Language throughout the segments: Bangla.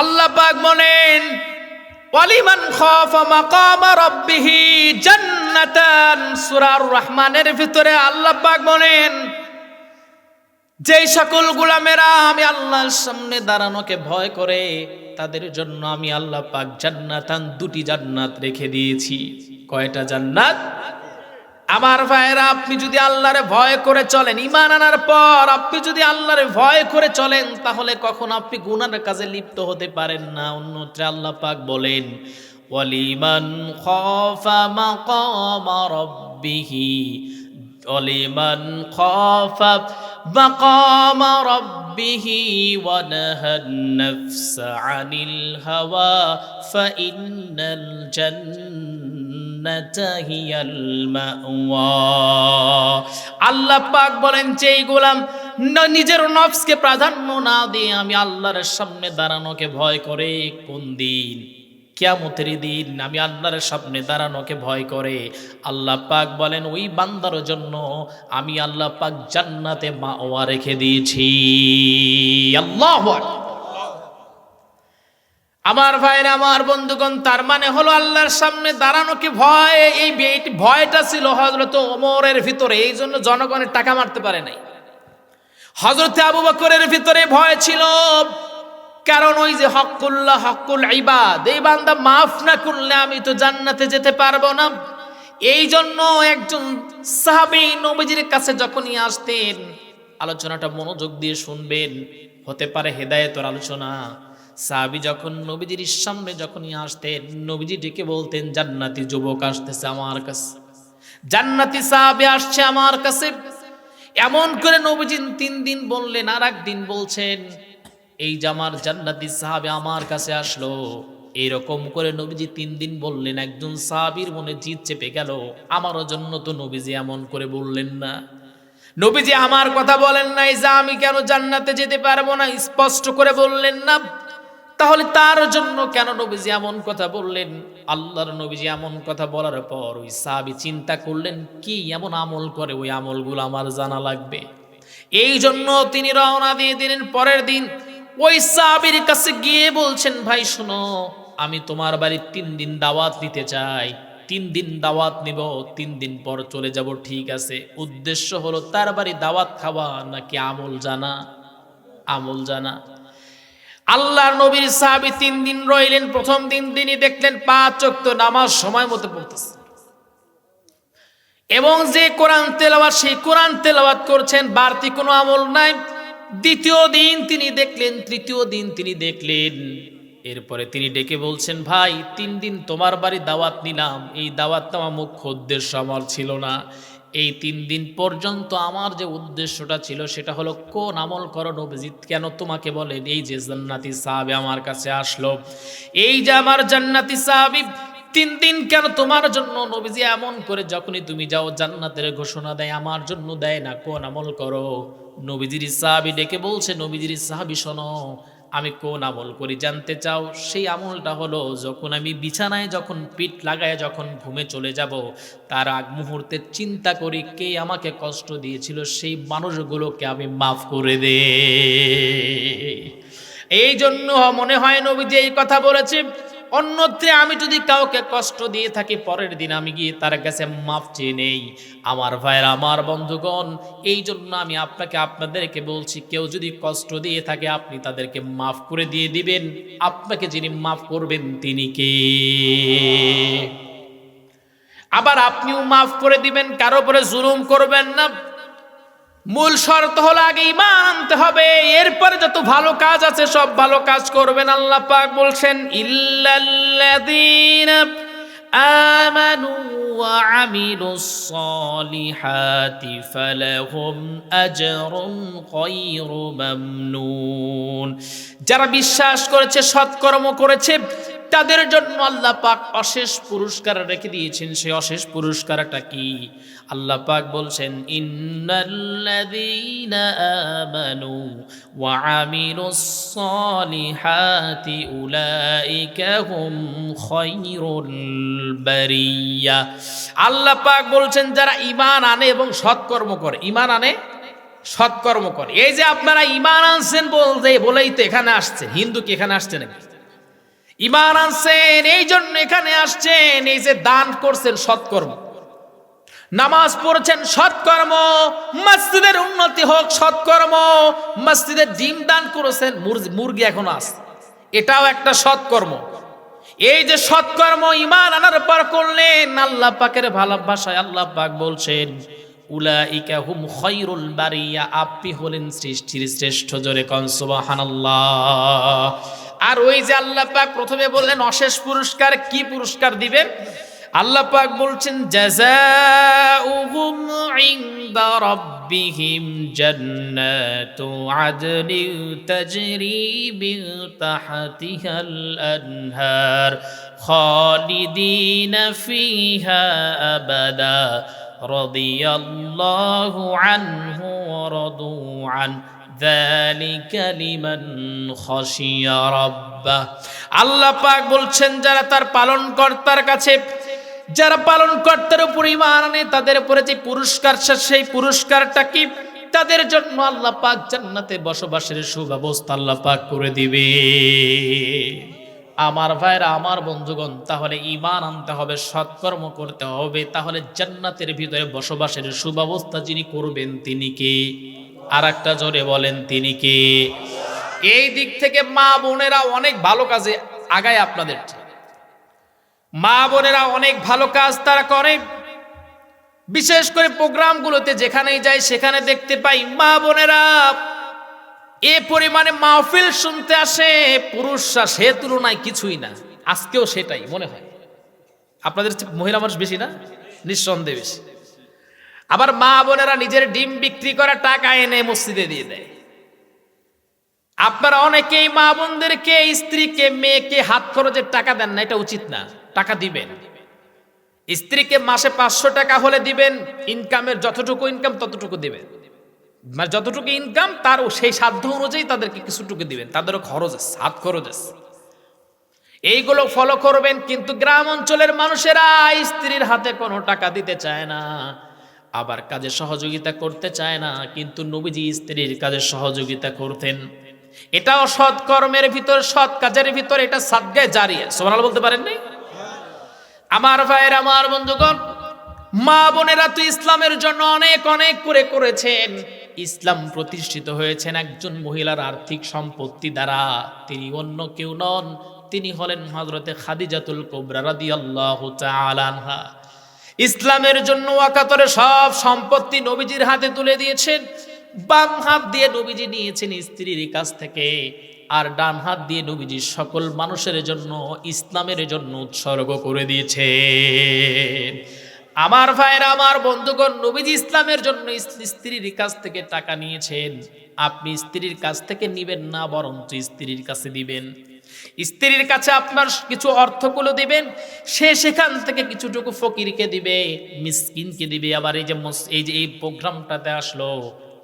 আল্লাহ পাক বলেন, ওয়ালিমান খাফা মাকামা রাব্বিহি জান্নাতান। সূরার রহমানের ভিতরে আল্লাহ পাক বলেন, যেই সকল গোলামেরা আমি আল্লাহর সামনে দাঁড়ানোকে ভয় করে, তাদের জন্য আমি আল্লাহ পাক জান্নাতান দুটি জান্নাত রেখে দিয়েছি। কয়টা জান্নাত? আমার ভাইয়েরা, আপনি যদি আল্লাহরে ভয় করে চলেন ইমান আনার পর আপনি যদি আল্লাহরে ভয় করে চলেন, তাহলে কখন আপনি গুনার কাজে লিপ্ত হতে পারেন না। অন্যত্রে আল্লাহ পাক বলেন, ওয়ালিমান খাফা মাকামা রাব্বিহি, ওয়ালিমান খাফা মাকামা রাব্বিহি, ওয়া নাহান নাফসা আনিল হাওয়া ফাইন্নাল জান্নাতা আল্লাহ পাক বলেন যেই গোলাম নিজের নফসকে প্রাধান্য না দিয়ে আমি আল্লাহর সামনে দাঁড়ানোকে ভয় করে কোন দিন? কিয়ামতের দিন আমি আল্লাহর সামনে দাঁড়ানোকে ভয় করে। আল্লাহ পাক বলেন, ওই বান্দার জন্য আমি আল্লাহ পাক জান্নাতে মাওয়া রেখে দিয়েছি। আল্লাহ আমার ভাইরা আমার বন্ধুগণ, তার মানে হলো আল্লাহর সামনে দাঁড়ানোকে ভয়? এই এই ভয়টা ছিল হজরত ওমরের ভিতরে, এই জন্য জনগণের টাকা মারতে পারে নাই। হজরত আবু বকরের ভিতরে ভয় ছিল। কারণ ওই যে হকুল্লাহ, হকুল ইবাদ, এই বান্দা মাফ না করলে আমি তো জান্নাতে যেতে পারব না। এই জন্য একজন সাহাবী নবীজির কাছে যখনই আসতেন, আলোচনাটা মনোযোগ দিয়ে শুনবেন, হতে পারে হেদায়েতর আলোচনা। সাহাবি যখন নবীজির সামনে যখনই আসতেন, নবীজি ডেকে বলতেন, জান্নাতি যুবক আসতেছে আমার কাছে। জান্নাতি সাহাবি আসছে আমার কাছে। এমন করে নবীজি তিন দিন বললেন আর একদিন বলছেন, এই যে আমার জান্নাতি সাহাবে আমার কাছে আসলো। এরকম করে নবীজি তিন দিন বললেন, একজন সাহাবীর মনে জিত চেপে গেল। আমারও জন্য তো নবীজি এমন করে বললেন না। নবীজি আমার কথা বলেন নাই যে আমি কেন জান্নাতে যেতে পারব না। স্পষ্ট করে বললেন, না তাহলে তার জন্য কেন নবীজি এমন কথা বললেন? আল্লাহর নবীজি এমন কথা বলার পর ওই সাহাবি চিন্তা করলেন, কি এমন আমল করে ওই আমলগুলো আমার জানা লাগবে? এই জন্য তিনি রওনা দিয়ে দিলেন পরের দিন। ওই সাহাবির কাছে গিয়ে বলছেন, ভাই, শোনো, আমি তোমার বাড়ির তিন দিন দাওয়াত দিতে চাই। তিন দিন দাওয়াত নিব, তিন দিন পর চলে যাব, ঠিক আছে। উদ্দেশ্য হলো তার বাড়ি দাওয়াত খাওয়া নাকি আমল জানা? আমল জানা। আল্লাহর নবীর সাহাবী তিন দিন রইলেন, প্রথম দিন তিনি দেখলেন পাঁচ চক্ত নামাজ সময় মতো পড়তেছে। এবং যে কোরআন তেলাওয়াত, সেই কোরআন তেলাওয়াত করছেন, বাড়তি কোনো আমল নাই। দ্বিতীয় দিন তিনি দেখলেন, তৃতীয় দিন তিনি দেখলেন। এরপরে তিনি ডেকে বলছেন, ভাই, তিন দিন তোমার বাড়ি দাওয়াত নিলাম। এই দাওয়াত আমার মুখ্য উদ্দেশ্য, আমার ছিল না। এই তিন দিন পর্যন্ত আমার যে উদ্দেশ্যটা ছিল সেটা হলো, কোন আমল করো নবজিৎ? কেন তোমাকে বলেন, এই যে জান্নাতি সাহাবি আমার কাছে আসলো, এই যে আমার জান্নাতি সাহাবি, তিন দিন কেন তোমার জন্য নবীজি এমন করে, যখনই তুমি যাও জান্নাতের ঘোষণা দেয়, আমার জন্য দেয় না, কোন আমল করো? নবীজির সাহাবি ডেকে বলছে, নবীজির সাহাবি শোনো আমি কোন আমল করি জানতে চাও? সেই আমলটা হলো, যখন আমি বিছানায় যখন পিঠ লাগায় যখন ঘুমে চলে যাব, তার আগ মুহূর্তে চিন্তা করি কে আমাকে কষ্ট দিয়েছিল, সেই মানুষগুলোকে আমি মাফ করে দে। এই জন্য মনে হয় নবী যে এই কথা বলেছে অন্যত্রে আমি যদি কাউকে কষ্ট দিয়ে থাকি, পরের দিন আমি গিয়ে তার কাছে মাফ চেয়ে নেই। আমার ভাইয়ের, আমার বন্ধুগণ এই জন্য আমি আপনাকে আপনাদেরকে বলছি, কেউ যদি কষ্ট দিয়ে থাকে, আপনি তাদেরকে মাফ করে দিয়ে দিবেন। আপনাকে যিনি মাফ করবেন, তিনি কে? আবার আপনিও মাফ করে দিবেন, কারও উপরে জুলুম করবেন না। মূল শর্ত হলো আগে ইমান আনতে হবে। এরপরে যত ভালো কাজ আছে, সব ভালো কাজ করবেন, আল্লাহ পাক বলছেন, ইল্লাল্লাযীনা আমানু ওয়া আমিলুস সালিহাতি ফালাহুম আজরুন গায়রু মামনুন। যারা বিশ্বাস করেছে, সৎকর্ম করেছে তাদের জন্য আল্লাহ পাক অশেষ পুরস্কার রেখে দিয়েছেন। সেই অশেষ পুরস্কারটা কি? আল্লাহ পাক বলছেন ওয়া আল্লাহ পাক বলছেন, যারা ঈমান আনে এবং সৎকর্ম করে। ঈমান আনে, সৎকর্ম করে। এই যে আপনারা ইমান আনছেন বলতে, বলেই তো এখানে আসছেন হিন্দু কি এখানে আসছে নাকি? ইমান আনছেন, এই জন্য এখানে আসছেন, এই যে দান করছেন সৎকর্ম। নামাজ পড়ছেন সৎকর্ম, মসজিদের উন্নতি হোক সৎকর্ম, মসজিদের ডিম দান করেছেন, মুরগি- এখন আস। এটাও একটা সৎকর্ম। এই যে সৎকর্ম ইমান আনার পর করলেন, আল্লাহ পাকের ভালোবাসায় আল্লাহ পাক বলছেন, উলাইকা হুম খৈরুল বারিয়া, আপনি হলেন সৃষ্টির শ্রেষ্ঠ জোরে কন, সুবহানাল্লাহ। আর ওই যে আল্লাহ পাক প্রথমে বললেন, অশেষ পুরস্কার কি পুরস্কার দিবেন? আল্লাহ পাক বলছেন, জাযাউহুম ইনদা রাব্বিহিম জান্নাতু আদনিন তাজরি মিন তাহতিহাল আনহার খালিদিনা ফিহা আবাদা রাদিয়াল্লাহু আনহু ওয়া রাদু আন আল্লাহ পাক বলছেন, যারা তার পালন কর্তার কাছে, যারা পালন কর্তার উপর ইমান আনে, তাদের উপরে যে পুরস্কার সেই পুরস্কারটা কি? তাদের জন্য আল্লাহ পাক জান্নাতে বসবাসের সুব্যবস্থা আল্লাহ পাক করে দিবে। আমার ভাইরা আমার বন্ধুগণ, তাহলে ইমান আনতে হবে, সৎকর্ম করতে হবে, তাহলে জান্নাতের ভিতরে বসবাসের সুব্যবস্থা যিনি করবেন তিনি কি? আর একটা জোরে বলেন, তিনি কে? এই দিক থেকে মা বোনেরা অনেক ভালো কাজে আগায় আপনাদের মা বোনেরা অনেক ভালো কাজ তারা করে। বিশেষ করে প্রোগ্রামগুলোতে যেখানেই যায়, সেখানে দেখতে পাই মা বোনেরা এ পরিমাণে মাহফিল শুনতে আসে, পুরুষরা সে তুলনায় কিছুই না। আজকেও সেটাই মনে হয়। আপনাদের মহিলা মানুষ বেশি না? নিঃসন্দেহে বেশি। আবার মা বোনেরা নিজের ডিম বিক্রি করা টাকা এনে মসজিদে দিয়ে দেয়। আপনারা অনেকেই মা বোনদেরকে, স্ত্রীকে, মেয়েকে হাত খরচের টাকা দেন না, এটা উচিত না। টাকা দিবেন। স্ত্রীকে মাসে পাঁচশো টাকা হলে দিবেন, ইনকামের যতটুকু ইনকাম ততটুকু দিবেন। মানে যতটুকু ইনকাম, তার সেই সাধ্য অনুযায়ী তাদেরকে কিছুটুকু দিবেন। তাদেরও খরচ আছে, হাত খরচ আছে। এইগুলো ফলো করবেন, কিন্তু গ্রাম অঞ্চলের মানুষেরা স্ত্রীর হাতে কোনো টাকা দিতে চায় না। আবার কাজে সহযোগিতা করতে চায় না, কিন্তু নবীজি স্ত্রীর কাজে সহযোগিতা করতেন। এটাও সৎ কর্মের ভিতর, সৎ কাজের ভিতর এটা সাদগায় জারিয়া সোমানাল বলতে পারেননি আমার ভাইয়ের, আমার বন্ধুগণ, মা বোনেরা তো ইসলামের জন্য অনেক অনেক করে করেছেন। ইসলাম প্রতিষ্ঠিত হয়েছেন একজন মহিলার আর্থিক সম্পত্তি দ্বারা। তিনি অন্য কেউ নন, তিনি হলেন হজরতে খাদিজাতুল কোবরা রাদিয়াল্লাহু তাআলা আনহা। ইসলামের জন্য ওয়াকাতরে সব সম্পত্তি নবীজির হাতে তুলে দিয়েছেন। বাম হাত দিয়ে নবীজি নিয়েছেন স্ত্রীর কাছ থেকে, আর ডান হাত দিয়ে নবীজি সকল মানুষের জন্য, ইসলামের জন্য উৎসর্গ করে দিয়েছে আমার ভাইয়ের, আমার বন্ধুগণ, নবীজি ইসলামের জন্য স্ত্রীর কাছ থেকে টাকা নিয়েছেন। আপনি স্ত্রীর কাছ থেকে নিবেন না, বরঞ্চ স্ত্রীর কাছে দিবেন। স্ত্রীর কাছে আপনার কিছু অর্থগুলো দিবেন, সে সেখান থেকে কিছুটুকু ফকিরকে দিবে, মিসকিনকে দিবে। আবার এই যে এই যে এই প্রোগ্রামটাতে আসলো,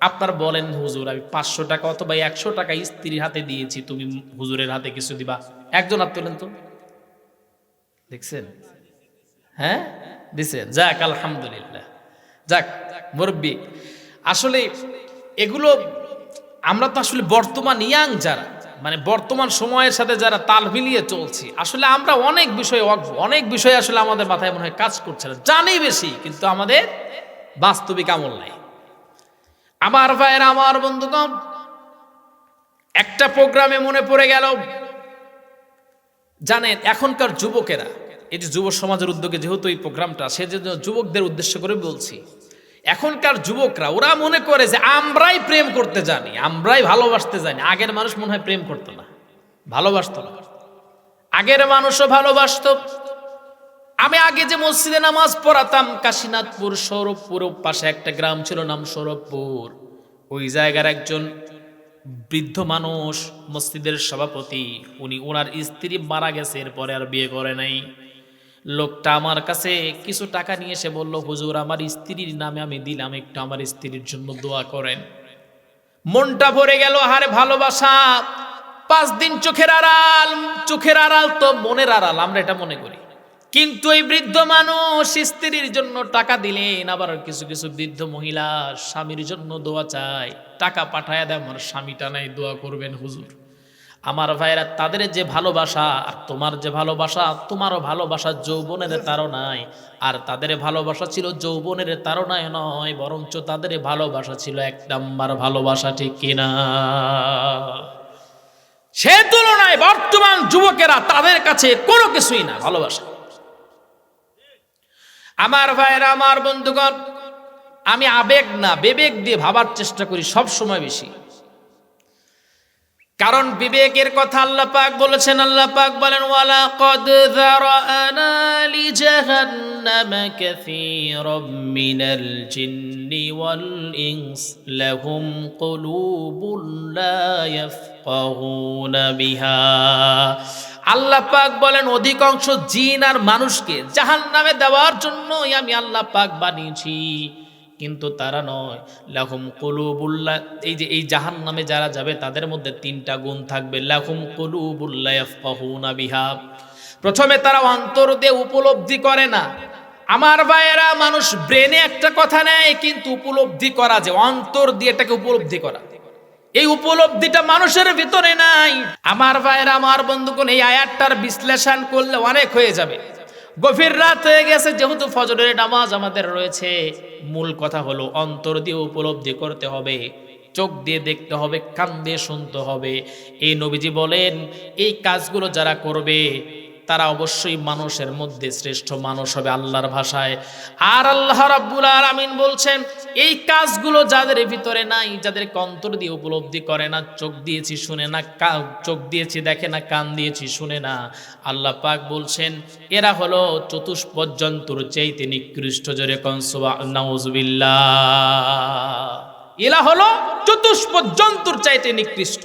আপনার বলেন, হুজুর, আমি পাঁচশো টাকা অথবা একশো টাকা স্ত্রীর হাতে দিয়েছি, তুমি হুজুরের হাতে কিছু দিবা। একজন হাত তোলেন তো। দেখছেন? হ্যাঁ? দিছেন? যাক, আলহামদুলিল্লাহ। যাক, মুরব্বী, আসলে এগুলো আমরা তো আসলে বর্তমান ইয়াং যারা মানে বর্তমান সময়ের সাথে যারা তাল মিলিয়ে চলছি, আসলে আমরা অনেক বিষয়ে অজ্ঞ, অনেক বিষয় আসলে আমাদের মাথায় মনে হয় কাজ করছে না। জানি বেশি, কিন্তু আমাদের বাস্তবিক আমল নাই। আমার ভাইয়ের, আমার বন্ধুগণ, একটা প্রোগ্রামে মনে পড়ে গেল, জানেন, এখনকার যুবকেরা, এই যে যুব সমাজের উদ্যোগে যেহেতু এই প্রোগ্রামটা, সেজন্য যুবকদের উদ্দেশ্য করে বলছি এখনকার যুবকরা, ওরা মনে করে যে আমরাই প্রেম করতে জানি, আমরাই ভালোবাসতে জানি। আগের মানুষ মনে হয় প্রেম করতো না, ভালোবাসতো না। আগের মানুষও ভালোবাসতো। আমি আগে যে মসজিদে নামাজ পড়াতাম, কাশীনাথপুর, সৌরভপুর পাশে একটা গ্রাম ছিল নাম সৌরভপুর। ওই জায়গার একজন বৃদ্ধ মানুষ মসজিদের সভাপতি, উনি ওনার স্ত্রী মারা গেছে, এরপরে আর বিয়ে করে নাই। লোকটা আমার কাছে কিছু টাকা নিয়ে এসে বলল, হুজুর, আমার স্ত্রীর নামে আমি দিলাম, একটু আমার স্ত্রীর জন্য দোয়া করেন। মনটা ভরে গেল, হারে ভালোবাসা, পাঁচ দিন চোখের আড়াল চোখের আড়াল তো মনের আড়াল, আমরা এটা মনে করি। কিন্তু এই বৃদ্ধ মানুষ স্ত্রীর জন্য টাকা দিলেন, আবার কিছু কিছু বৃদ্ধ মহিলা স্বামীর জন্য দোয়া চায়, টাকা পাঠায় দেয়, আমার স্বামীটা নাই, দোয়া করবেন হুজুর। আমার ভাইরা তাদের যে ভালোবাসা আর তোমার যে ভালোবাসা, তোমারও ভালোবাসা যৌবনের তারও নাই আর তাদের ভালোবাসা ছিল যৌবনের তারণায় নয়, বরঞ্চ তাদের ভালোবাসা ছিল এক নাম্বার ভালোবাসা, ঠিক কিনা? সে তুলনায় বর্তমান যুবকেরা তাদের কাছে কোনো কিছুই না, ভালোবাসা। আমার ভাইয়েরা, আমার বন্ধুগণ, আমি আবেগ না, বিবেক দিয়ে ভাবার চেষ্টা করি সব সময় বেশি। কারণ বিবেকের কথা আল্লাহ পাক বলেছেন, আল্লাহ পাক বলেন, ওয়ালা কদ যারানা লি জাহান্নাম কাসীরাম মিনাল জিন্নি ওয়াল ইনস, লাহুম কুলুবুন লা ইয়াফকাহুনা বিহা। আল্লাহ পাক বলেন, অধিকাংশ জিন আর মানুষকে জাহান্নামে দেওয়ার জন্যই আমি আল্লাহ পাক বানিয়েছি। কিন্তু তারা নয়। লাহুম কলুবুল্লাহ এই যে, এই জাহান নামে যারা যাবে, তাদের মধ্যে তিনটা গুণ থাকবে। লাহুম কলুবুল্লাহ বিহা। প্রথমে তারা অন্তর দিয়ে উপলব্ধি করে না। আমার ভাইয়েরা, মানুষ ব্রেনে একটা কথা নেয়, কিন্তু উপলব্ধি করা যে, অন্তর দিয়ে এটাকে উপলব্ধি করা। এই উপলব্ধিটা মানুষের ভিতরে নাই। আমার ভাইয়েরা, আমার বন্ধুগণ, এই আয়াতটার বিশ্লেষণ করলে অনেক হয়ে যাবে। গভীর রাত হয়ে গেছে, যেহেতু ফজরের নামাজ আমাদের রয়েছে। মূল কথা হলো, অন্তর দিয়ে উপলব্ধি করতে হবে, চোখ দিয়ে দেখতে হবে, কান দিয়ে শুনতে হবে। এই নবীজি বলেন, এই কাজগুলো যারা করবে তারা অবশ্যই মানুষের মধ্যে শ্রেষ্ঠ মানুষ হবে আল্লাহর ভাষায়। আর আল্লাহ রাব্বুল আলামিন বলছেন, এই কাজগুলো যাদের ভিতরে নাই যাদের অন্তর দিয়ে উপলব্ধি করে না, চোখ দিয়েছি শুনে না চোখ দিয়েছি দেখে না, কান দিয়েছি শুনে না, আল্লাহ পাক বলছেন, এরা হলো চতুষ্পদ জন্তুর চাইতে নিকৃষ্ট জোরে কনসুবা এরা হলো চতুষ্পদ জন্তুর চাইতে নিকৃষ্ট।